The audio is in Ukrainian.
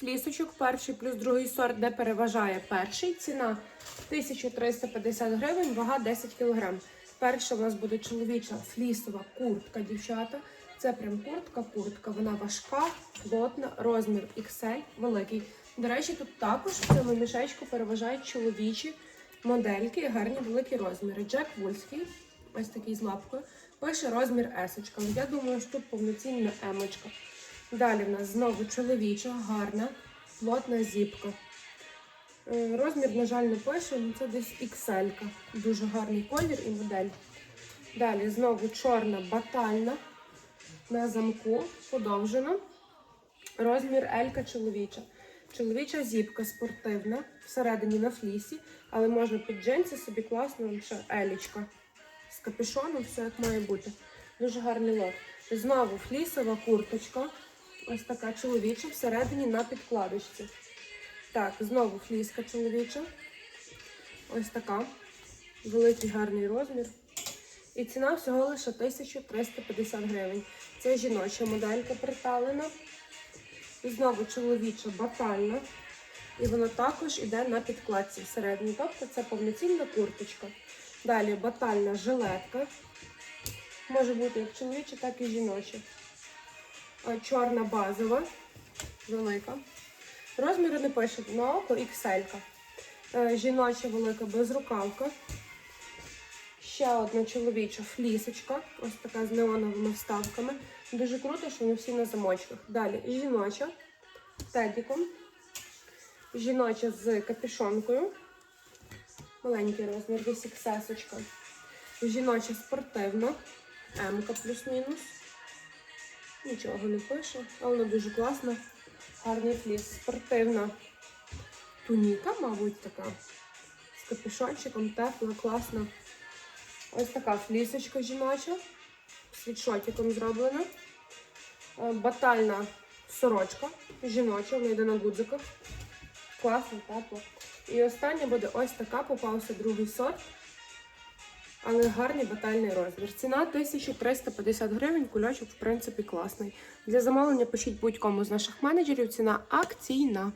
Флісочок, перший плюс другий сорт, де переважає перший. Ціна 1350 гривень, вага 10 кг. Перша у нас буде чоловіча флісова куртка, дівчата. Це прям куртка-куртка. Вона важка, плотна, розмір XL, великий. До речі, тут також в цьому мішечку переважають чоловічі модельки, гарні великі розміри. Джек Вульський, ось такий з лапкою, пише розмір есочка. Я думаю, що тут повноцінна емочка. Далі в нас знову чоловіча, гарна, плотна зіпка. Е, Розмір, на жаль, не пише, але це десь XL. Дуже гарний колір і модель. Далі знову чорна батальна на замку, подовжена. Розмір Елька чоловіча. Чоловіча зіпка спортивна, всередині на флісі, але можна під джинси собі класно ще елічка. З капюшоном, все як має бути. Дуже гарний лот. Знову флісова курточка. Ось така чоловіча всередині на підкладочці. Так, знову фліска чоловіча. Ось така. Великий гарний розмір. І ціна всього лише 1350 гривень. Це жіноча моделька приталена. Знову чоловіча батальна. І вона також йде на підкладці всередині. Тобто це повноцінна курточка. Далі батальна жилетка. Може бути як чоловіча, так і жіноча. А, Чорна базова, велика. Розміри не пишуть на око XL. Е, Жіноча велика безрукавка. Ще одна чоловіча флісочка. Ось така з неоновими вставками. Дуже круто, що вони всі на замочках. Далі жіноча тедіком. Жіноча з капюшонкою. Маленький розмір, десь XS. Жіноча спортивна. М плюс-мінус. Нічого не пише, але вона дуже класна. Гарний фліс. Спортивна туніка, мабуть, така. З капюшончиком, тепла, класна. Ось така флісочка жіноча. Світшотиком зроблена. Е, Батальна сорочка жіноча, вона йде на гудзиках. Класно, тепло. І остання буде ось така, попався другий сорт. Але гарний батальний розмір. Ціна 1350 гривень, кульочок, в принципі, класний. Для замовлення пишіть будь-кому з наших менеджерів. Ціна акційна.